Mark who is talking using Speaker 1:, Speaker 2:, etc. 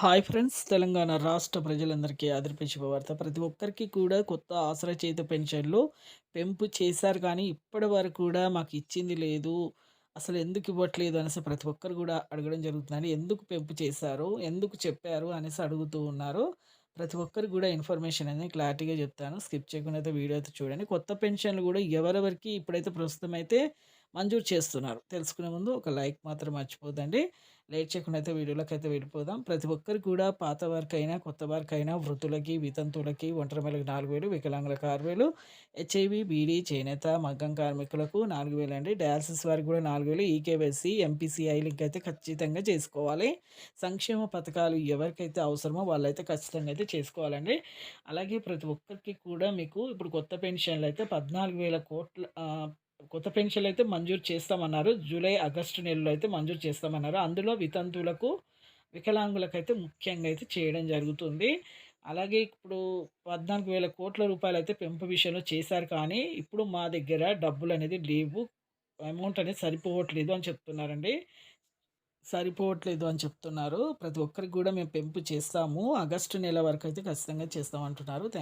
Speaker 1: Hi friends. Telangana రాష్ట్ర ప్రజలందరికీ ఆదర్పే శుభవార్త ప్రతి ఒక్కరికి కూడా కొత్త ఆసరా చేత పెన్షన్లు పెంపు చేశారు కానీ ఇప్పటి వరకు కూడా మాకు ఇచ్చింది లేదు. అసలు ఎందుకు ఇవ్వట్లేదు అనేసి ప్రతి ఒక్కరు కూడా అడగడం జరుగుతుందండి ఎందుకు పెంపు చేశారు ఎందుకు చెప్పారు అనేసి అడుగుతూ ఉన్నారు. ప్రతి ఒక్కరు కూడా ఇన్ఫర్మేషన్ అనేది క్లారిటీగా చెప్తాను. స్కిప్ చేయకుండా అయితే వీడియో అయితే చూడండి. కొత్త పెన్షన్లు కూడా ఎవరెవరికి ఇప్పుడైతే ప్రస్తుతం అయితే మంజూరు చేస్తున్నారు. తెలుసుకునే ముందు ఒక లైక్ మాత్రం మర్చిపోదండి లేట్ చేయకుండా అయితే వీడియోలోకి అయితే వెళ్ళిపోదాం ప్రతి ఒక్కరికి కూడా పాత వారికైనా కొత్త వారికైనా వృద్ధులకి వితంతువులకి ఒంటరి మేలకు నాలుగు వేలు వికలాంగులకు ఆరు వేలు హెచ్ఐవి బీడీ చేనేత మగ్గం కార్మికులకు నాలుగు వేలు అండి. డయాలసిస్ వారికి కూడా నాలుగు వేలు ఈకేవైసీ ఎంపీసీఐ లింక్ అయితే ఖచ్చితంగా చేసుకోవాలి. సంక్షేమ పథకాలు ఎవరికైతే అవసరమో వాళ్ళైతే ఖచ్చితంగా అయితే చేసుకోవాలండి. అలాగే ప్రతి ఒక్కరికి కూడా మీకు ఇప్పుడు కొత్త పెన్షన్లు అయితే పద్నాలుగు వేల కోట్ల కొత్త పెన్షన్లు అయితే మంజూరు చేస్తామన్నారు. జూలై ఆగస్టు నెలలో అయితే మంజూరు చేస్తామన్నారు. అందులో వితంతువులకు వికలాంగులకైతే ముఖ్యంగా అయితే చేయడం జరుగుతుంది. అలాగే ఇప్పుడు పద్నాలుగు వేల కోట్ల రూపాయలు అయితే పెంపు విషయంలో చేశారు కానీ ఇప్పుడు మా దగ్గర డబ్బులు అనేది లేవు. అమౌంట్ అనేది సరిపోవట్లేదు అని చెప్తున్నారండి. సరిపోవట్లేదు అని చెప్తున్నారు. ప్రతి ఒక్కరికి కూడా మేము పెంపు చేస్తాము. ఆగస్టు నెల వరకు అయితే ఖచ్చితంగా చేస్తామంటున్నారు. థ్యాంక్